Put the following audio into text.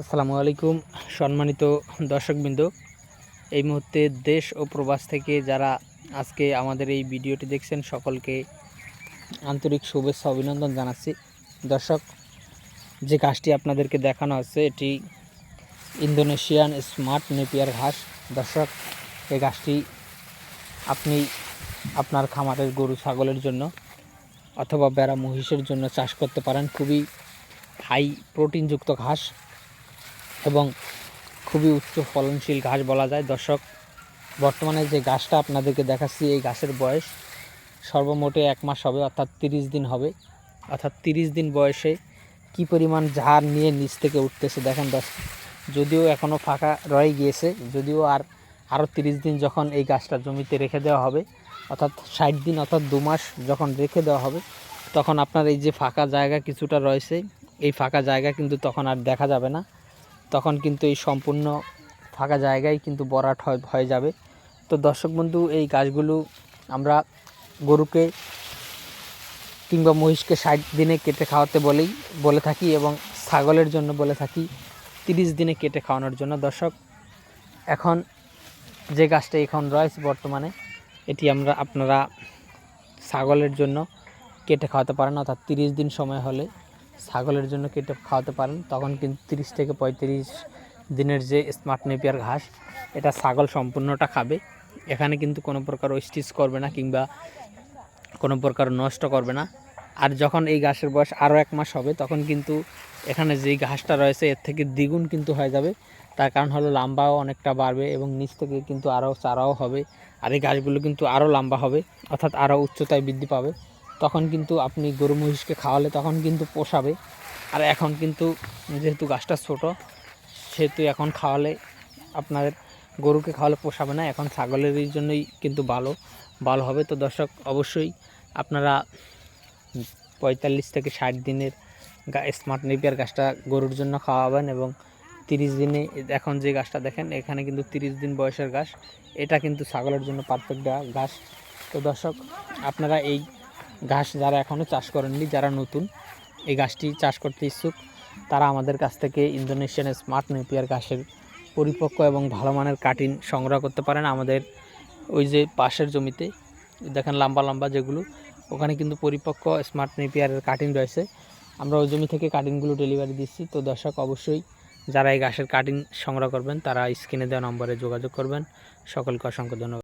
আসসালামু আলাইকুম, সম্মানিত দর্শকবৃন্দ। এই মুহূর্তে দেশ ও প্রবাস থেকে যারা আজকে আমাদের এই ভিডিওটি দেখছেন, সকলকে আন্তরিক শুভেচ্ছা, অভিনন্দন জানাচ্ছি। দর্শক, যে ঘাসটি আপনাদেরকে দেখানো হচ্ছে, এটি ইন্দোনেশিয়ান স্মার্ট নেপিয়ার ঘাস। দর্শক, এই ঘাসটি আপনি আপনার খামারের গরু, ছাগলের জন্য অথবা বেড়া মহিষের জন্য চাষ করতে পারেন। খুবই হাই প্রোটিনযুক্ত ঘাস। এবং খুবই উচ্চ ফলনশীল ঘাস বলা যায়। দর্শক, বর্তমানে যে গাছটা আপনাদেরকে দেখাচ্ছি, এই ঘাসের বয়স সর্বমোটে এক মাস হবে, অর্থাৎ তিরিশ দিন হবে। অর্থাৎ তিরিশ দিন বয়সে কি পরিমাণ ঝাড় নিয়ে নিচ থেকে উঠতেছে দেখেন দশ যদিও এখনও ফাঁকা রয়ে গিয়েছে, যদিও আর আরও তিরিশ দিন যখন এই গাছটা জমিতে রেখে দেওয়া হবে, অর্থাৎ ষাট দিন অর্থাৎ দু মাস যখন রেখে দেওয়া হবে, তখন আপনার এই যে ফাঁকা জায়গা কিছুটা রয়েছে, এই ফাঁকা জায়গা কিন্তু তখন আর দেখা যাবে না। তখন কিন্তু এই সম্পূর্ণ ফাঁকা জায়গায় কিন্তু বরাট হয় যাবে। তো দর্শক বন্ধু, এই গাছগুলো আমরা গরুকে কিংবা মহিষকে ষাট দিনে কেটে খাওয়াতে বলেই, বলে থাকি এবং ছাগলের জন্য বলে থাকি, তিরিশ দিনে কেটে খাওয়ানোর জন্য। দর্শক, এখন যে গাছটা এখন রয়েছে বর্তমানে, এটি আমরা আপনারা ছাগলের জন্য কেটে খাওয়াতে পারেন, অর্থাৎ তিরিশ দিন সময় হলে। ছাগলের জন্য কেটে খাওয়াতে পারেন। তখন কিন্তু তিরিশ থেকে পঁয়ত্রিশ দিনের যে স্মার্ট নেপিয়ার ঘাস, এটা ছাগল সম্পূর্ণটা খাবে। এখানে কিন্তু কোনো প্রকার স্টিচ করবে না কিংবা কোনো প্রকার নষ্ট করবে না। আর যখন এই ঘাসের বয়স আরও এক মাস হবে, তখন কিন্তু এখানে যেই ঘাসটা রয়েছে, এর থেকে দ্বিগুণ কিন্তু হয়ে যাবে। তার কারণ হলো লম্বাও অনেকটা বাড়বে এবং নিচ থেকে কিন্তু আরও চারাও হবে। আর এই ঘাসগুলো কিন্তু আরও লম্বা হবে, অর্থাৎ আরও উচ্চতায় বৃদ্ধি পাবে। তখন কিন্তু আপনি গরু মহিষকে খাওয়ালে তখন কিন্তু পোষাবে। আর এখন কিন্তু যেহেতু গাছটা ছোট, সেহেতু এখন খাওয়ালে আপনাদের গরুকে খাওয়ালে পোষাবে না, এখন ছাগলের জন্যই কিন্তু ভালো ভালো হবে। তো দর্শক, অবশ্যই আপনারা পঁয়তাল্লিশ থেকে ষাট দিনের স্মার্ট নেপিয়ার গাছটা গরুর জন্য খাওয়াবেন এবং তিরিশ দিনে, এখন যে গাছটা দেখেন, এখানে কিন্তু তিরিশ দিন বয়সের গাছ এটা কিন্তু ছাগলের জন্য পারফেক্ট ঘাস। তো দর্শক, আপনারা এই ঘাস যারা এখনও চাষ করেননি, যারা নতুন, এই গাছটি চাষ করতে ইচ্ছুক, তারা আমাদের কাছ থেকে ইন্দোনেশিয়ান স্মার্ট নেপিয়ার ঘাসের পরিপক্ক এবং ভালো মানের কাটিন সংগ্রহ করতে পারেন আমাদের ওই যে পাশের জমিতে। দেখেন লম্বা লম্বা যেগুলো, ওখানে কিন্তু পরিপক্ক স্মার্ট নেপিয়ারের কাটিং রয়েছে। আমরা ওই জমি থেকে কাটিংগুলো ডেলিভারি দিচ্ছি। তো দর্শক, অবশ্যই যারা এই ঘাসের কাটিং সংগ্রহ করবেন, তারা স্ক্রিনে দেওয়া নম্বরে যোগাযোগ করবেন। সকলকে অসংখ্য ধন্যবাদ।